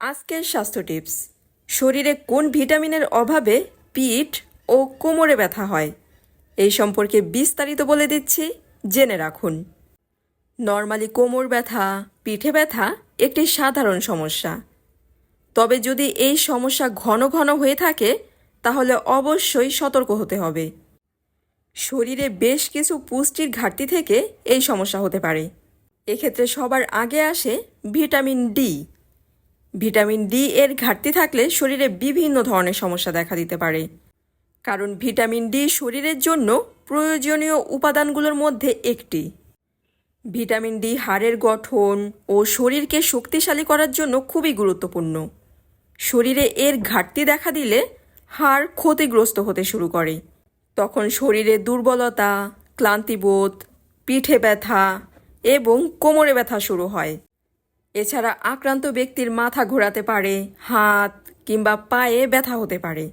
আজকের স্বাস্থ্য টিপস। শরীরে কোন ভিটামিনের অভাবে পিঠ ও কোমরে ব্যথা হয়? এই সম্পর্কে বিস্তারিত বলে দিচ্ছি, জেনে রাখুন। নর্মালি কোমর ব্যথা, পিঠে ব্যথা একটি সাধারণ সমস্যা। তবে যদি এই সমস্যা ঘন ঘন হয়ে থাকে, তাহলে অবশ্যই সতর্ক হতে হবে। শরীরে বেশ কিছু পুষ্টির ঘাটতি থেকে এই সমস্যা হতে পারে। এক্ষেত্রে সবার আগে আসে ভিটামিন ডি। ভিটামিন ডি এর ঘাটতি থাকলে শরীরে বিভিন্ন ধরনের সমস্যা দেখা দিতে পারে। কারণ ভিটামিন ডি শরীরের জন্য প্রয়োজনীয় উপাদানগুলোর মধ্যে একটি। ভিটামিন ডি হাড়ের গঠন ও শরীরকে শক্তিশালী করার জন্য খুবই গুরুত্বপূর্ণ। শরীরে এর ঘাটতি দেখা দিলে হাড় ক্ষতিগ্রস্ত হতে শুরু করে। তখন শরীরে দুর্বলতা, ক্লান্তিবোধ, পিঠে ব্যথা এবং কোমরে ব্যথা শুরু হয়। এছাড়া আক্রান্ত ব্যক্তির মাথা ঘোরাতে পারে, হাত কিংবা পায়ে ব্যথা হতে পারে।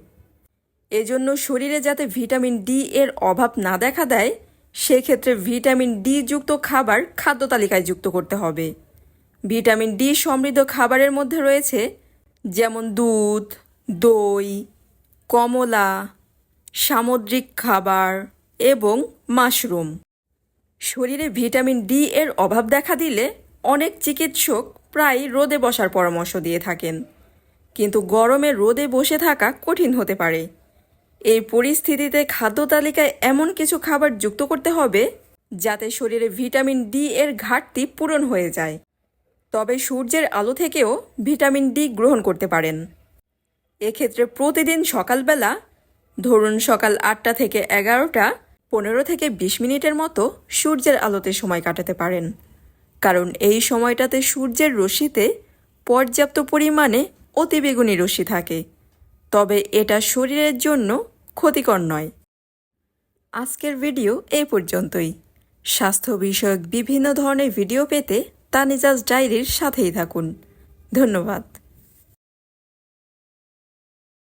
এজন্য শরীরে যাতে ভিটামিন ডি এর অভাব না দেখা দেয়, সেক্ষেত্রে ভিটামিন ডি যুক্ত খাবার খাদ্য তালিকায় যুক্ত করতে হবে। ভিটামিন ডি সমৃদ্ধ খাবারের মধ্যে রয়েছে যেমন দুধ, দই, কমলা, সামুদ্রিক খাবার এবং মাশরুম। শরীরে ভিটামিন ডি এর অভাব দেখা দিলে অনেক চিকিৎসক প্রায় রোদে বসার পরামর্শ দিয়ে থাকেন। কিন্তু গরমে রোদে বসে থাকা কঠিন হতে পারে। এই পরিস্থিতিতে খাদ্য তালিকায় এমন কিছু খাবার যুক্ত করতে হবে, যাতে শরীরে ভিটামিন ডি এর ঘাটতি পূরণ হয়ে যায়। তবে সূর্যের আলো থেকেও ভিটামিন ডি গ্রহণ করতে পারেন। এক্ষেত্রে প্রতিদিন সকালবেলা, ধরুন সকাল আটটা থেকে এগারোটা, পনেরো থেকে বিশ মিনিটের মতো সূর্যের আলোতে সময় কাটাতে পারেন। কারণ এই সময়টাতে সূর্যের রশ্মিতে পর্যাপ্ত পরিমাণে অতিবেগুনি রশ্মি থাকে। তবে এটা শরীরের জন্য ক্ষতিকর নয়। আজকের ভিডিও এই পর্যন্তই। স্বাস্থ্য বিষয়ক বিভিন্ন ধরনের ভিডিও পেতে তানিজাজ ডায়েরির সাথেই থাকুন। ধন্যবাদ।